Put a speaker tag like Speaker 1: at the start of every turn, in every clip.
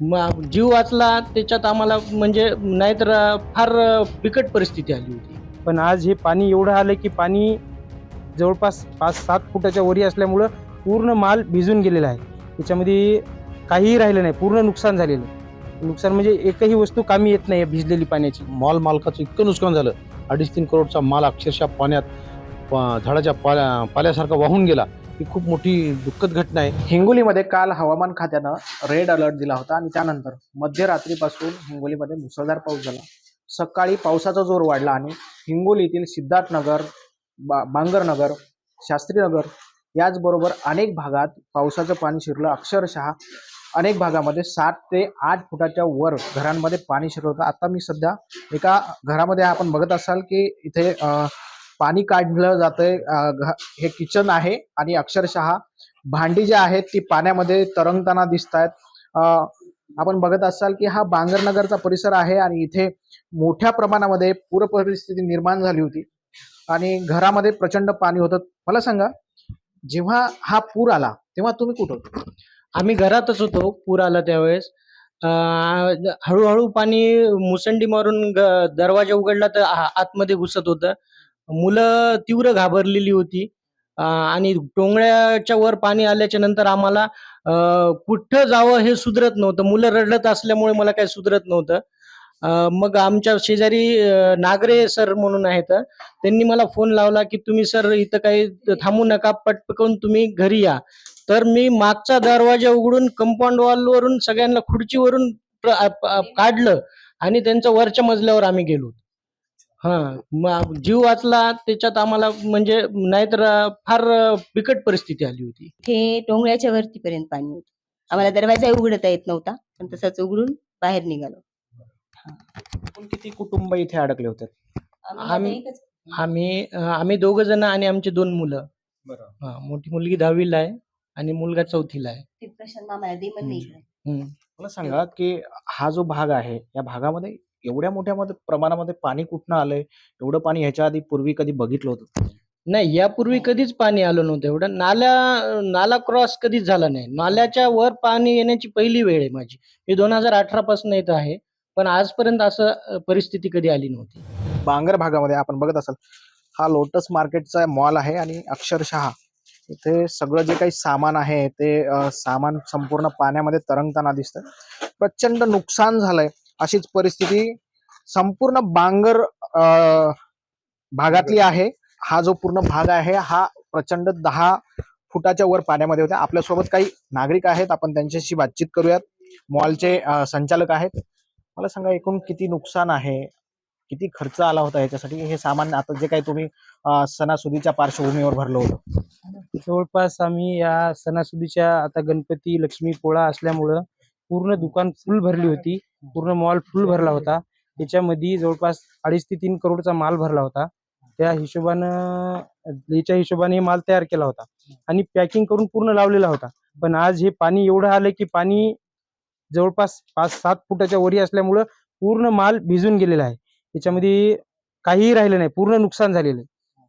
Speaker 1: म- जीव वाचला त्याच्यात आम्हाला म्हणजे नाहीतर फार बिकट परिस्थिती आली होती.
Speaker 2: पण आज हे पाणी एवढं आलं की पाणी जवळपास पाच सात फुटाच्या वरी असल्यामुळं पूर्ण माल भिजून गेलेला आहे. त्याच्यामध्ये काहीही राहिलं नाही पूर्ण नुकसान झालेलं. आहे. नुकसान म्हणजे एकही वस्तू कामी येत नाही भिजलेली पाण्याची.
Speaker 3: मॉल मालकाचं इतकं नुकसान झालं. अडीच तीन करोडचा माल अक्षरशः पाण्यात प- झाडाच्या पाल्या पाल्यासारखा वाहून गेला. ही खूप मोठी दुःखद घटना आहे.
Speaker 4: हिंगोलीमध्ये काल हवामान खात्यानं रेड अलर्ट दिला होता आणि त्यानंतर मध्यरात्रीपासून हिंगोलीमध्ये मुसळधार पाऊस झाला. सकाळी पावसाचा जोर वाढला आणि हिंगोलीतील सिद्धार्थनगर बा बांगरनगर शास्त्रीनगर याचबरोबर अनेक भागात पावसाचं पाणी शिरलं. अक्षरशः अनेक भागामध्ये सात ते आठ फुटाच्या वर घरांमध्ये पाणी शिरलं होतं. आता मी सध्या एका घरामध्ये आपण बघत असाल की इथे पाणी काढलं जातंय. घ- हे किचन आहे आणि अक्षरशः भांडी जी आहेत ती पाण्यामध्ये तरंगताना दिसत आहेत आपण बघत असाल की हा बांगरनगरचा परिसर आहे आणि इथे मोठ्या प्रमाणामध्ये पूर परिस्थिती निर्माण झाली होती. आणि घरामध्ये प्रचंड पाणी होतं. मला सांगा जेव्हा हा पूर आला तेव्हा तुम्ही कुठं होतो?
Speaker 1: आम्ही घरातच होतो पूर आला त्यावेळेस. हळूहळू पाणी मुसंडी मारून ग- दरवाजा उघडला तर आतमध्ये घुसत होतं. मुलं तीव्र घाबरलेली होती. आणि टोंगळ्याच्या वर पाणी आल्याच्यानंतर आम्हाला कुठं जावं हे सुधरत नव्हतं. मुलं रडत असल्यामुळे मला काही सुधरत नव्हतं. मग आमच्या शेजारी नागरे सर म्हणून आहेत. त्यांनी मला फोन लावला की तुम्ही सर इथं काही थांबू नका पटपकवून तुम्ही घरी या. तर मी मागचा दरवाजा उघडून कंपाऊंड वॉलवरून सगळ्यांना खुर्चीवरून काढलं आणि त्यांच्या वरच्या मजल्यावर आम्ही गेलो हा म- जीव वाचला त्याच्यात आम्हाला म्हणजे नाहीतर अ, फार अ, बिकट परिस्थिती आली होती.
Speaker 5: ते टोंगळ्याच्या वरतीपर्यंत पाणी होतं. आम्हाला दरवाजा उघडता येत नव्हता पण तसंच उघडून बाहेर निघालो.
Speaker 4: एकूण किती कुटुंब इथे अडकले होते?
Speaker 1: आम्ही- आम्ही अ, आम्ही दोघ जण आणि आमची दोन मुलं. हा, मोठी मुलगी दहावीला आहे आणि मुलगा चौथीला आहे.
Speaker 5: प्रशांत मामाला दे म्हणलं इकडे.
Speaker 1: हम्म.
Speaker 4: मला सांगा की हा जो भाग आहे या भागामध्ये एवढ्या मोठ्या मध्ये प्रमाणामध्ये पाणी कुठनं आलंय? एवढं पाणी ह्याच्या आधी पूर्वी कधी बघितलं होतं?
Speaker 1: नाही यापूर्वी कधीच पाणी आलं नव्हतं. एवढं नाल्या नाला क्रॉस कधीच झाला नाही. नाल्याच्या वर पाणी येण्याची पहिली वेळ आहे माझी. मी दोन हजार अठरा पासून येत आहे. पण आजपर्यंत असं परिस्थिती कधी आली नव्हती.
Speaker 4: बांगर भागामध्ये आपण बघत असाल हा लोटस मार्केटचा मॉल आहे आणि अक्षरशः इथे सगळं जे काही सामान आहे ते सामान संपूर्ण पाण्यामध्ये तरंगताना दिसतं प्रचंड नुकसान झालंय. अशीच परिस्थिती संपूर्ण बांगर भागातली आहे. हा जो पूर्ण भाग आहे हा प्रचंड दहा फुटाच्या वर पाण्यामध्ये होता. आपल्यासोबत काही नागरिक आहेत. आपण त्यांच्याशी बातचीत करूयात. मॉलचे संचालक आहेत. मला सांगा एकूण किती नुकसान आहे? किती खर्च आला होता याच्यासाठी? हे सामान्य आता जे काही तुम्ही सणासुदीच्या पार्श्वभूमीवर भरलं होतं.
Speaker 2: जवळपास आम्ही या सणासुदीच्या आता गणपती लक्ष्मी पोळा असल्यामुळं पूर्ण दुकान फुल भरली होती. पूर्ण मॉल फुल भरला होता. त्याच्यामध्ये जवळपास अडीच ते तीन करोडचा माल भरला होता. त्या हिशोबानं याच्या हिशोबाने माल तयार केला होता. आणि पॅकिंग करून पूर्ण लावलेला होता. पण आज हे पाणी एवढं आलं की पाणी जवळपास पाच सात फुटाच्या वरी असल्यामुळं पूर्ण माल भिजून गेलेला आहे. त्याच्यामध्ये काहीही राहिलं नाही. पूर्ण नुकसान झालेलं आहे.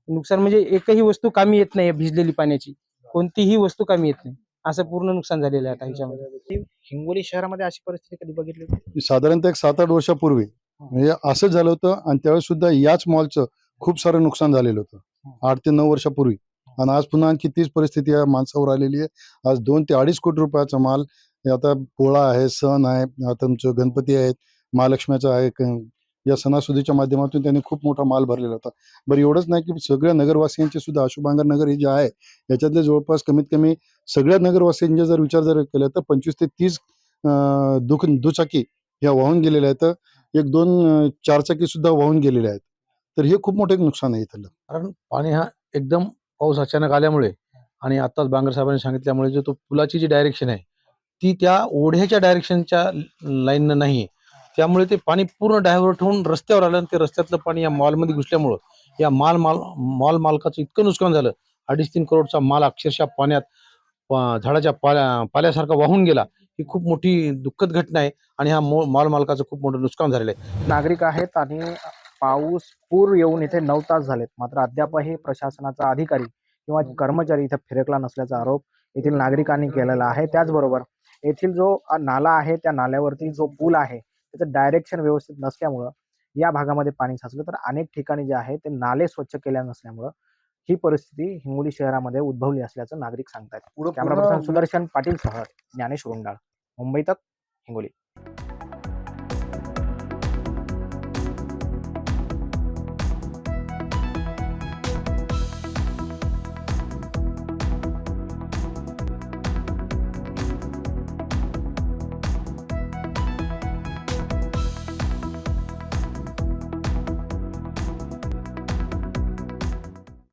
Speaker 2: नुकसान म्हणजे एकही वस्तू कामी येत नाही भिजलेली पाण्याची. कोणतीही वस्तू कामी येत नाही. असं पूर्ण नुकसान झालेलं आहे आता ह्याच्यामध्ये.
Speaker 4: हिंगोली शहरामध्ये अशी परिस्थिती कधी बघितली होती?
Speaker 6: साधारणतः एक सात आठ वर्षापूर्वी. म्हणजे असंच झालं होतं आणि त्यावेळेस सुद्धा याच मॉलचं खूप सारं नुकसान झालेलं होतं. आठ ते नऊ वर्षापूर्वी. आणि आज पुन्हा आणखी तीच परिस्थिती आहे माणसावर आलेली आहे. आज दोन ते अडीच कोटी रुपयाचा माल हे आता पोळा आहे सण आहे आता तुमचं गणपती आहेत महालक्ष्मीचा आहे या सणासुदीच्या माध्यमातून त्यांनी खूप मोठा माल भरलेला होता. बरं एवढंच नाही की सगळ्या नगरवासियांचे सुद्धा अशोकबांगर नगर हे जे आहे याच्यातले जवळपास कमीत कमी सगळ्या नगरवासियांचे जर विचार जर केला तर पंचवीस ते तीस दुख दुचाकी ह्या वाहून गेलेल्या आहेत. एक दोन चारचाकी सुद्धा वाहून गेलेल्या आहेत. तर हे खूप मोठं एक नुकसान आहे इथलं.
Speaker 3: कारण पाणी हा एकदम पाऊस अचानक आल्यामुळे आणि आताच बांगर साहेबांनी सांगितल्यामुळे जो तो पुलाची जी डायरेक्शन आहे ती त्या ओढ्याच्या डायरेक्शनच्या लाईननं नाही आहे त्यामुळे ते पाणी पूर्ण डायव्हर्ट होऊन रस्त्यावर आलं आणि ते रस्त्यातलं पाणी या मॉलमध्ये घुसल्यामुळं या माल माल मॉल मालकाचं इतकं नुकसान झालं. अडीच तीन करोडचा माल अक्षरशः पाण्यात प- झाडाच्या पाल्या पाल्यासारखा वाहून गेला. ही खूप मोठी दुःखद घटना आहे आणि हा मॉल मालकाचं खूप मोठं नुकसान झालेलं आहे.
Speaker 4: नागरिक आहेत आणि पाऊस पूर येऊन इथे नऊ तास झालेत. मात्र अद्यापही प्रशासनाचा अधिकारी किंवा कर्मचारी इथे फिरकला नसल्याचा आरोप येथील नागरिकांनी केलेला आहे. त्याचबरोबर येथील जो नाला आहे त्या नाल्यावरती जो पूल आहे त्याचं डायरेक्शन व्यवस्थित नसल्यामुळं या भागामध्ये पाणी साचलं. तर अनेक ठिकाणी जे आहे ते नाले स्वच्छ केल्या नसल्यामुळं ही परिस्थिती हिंगोली शहरामध्ये उद्भवली असल्याचं नागरिक सांगतात सुदर्शन पाटील सह ज्ञानेश रुंडाळ मुंबई तक हिंगोली.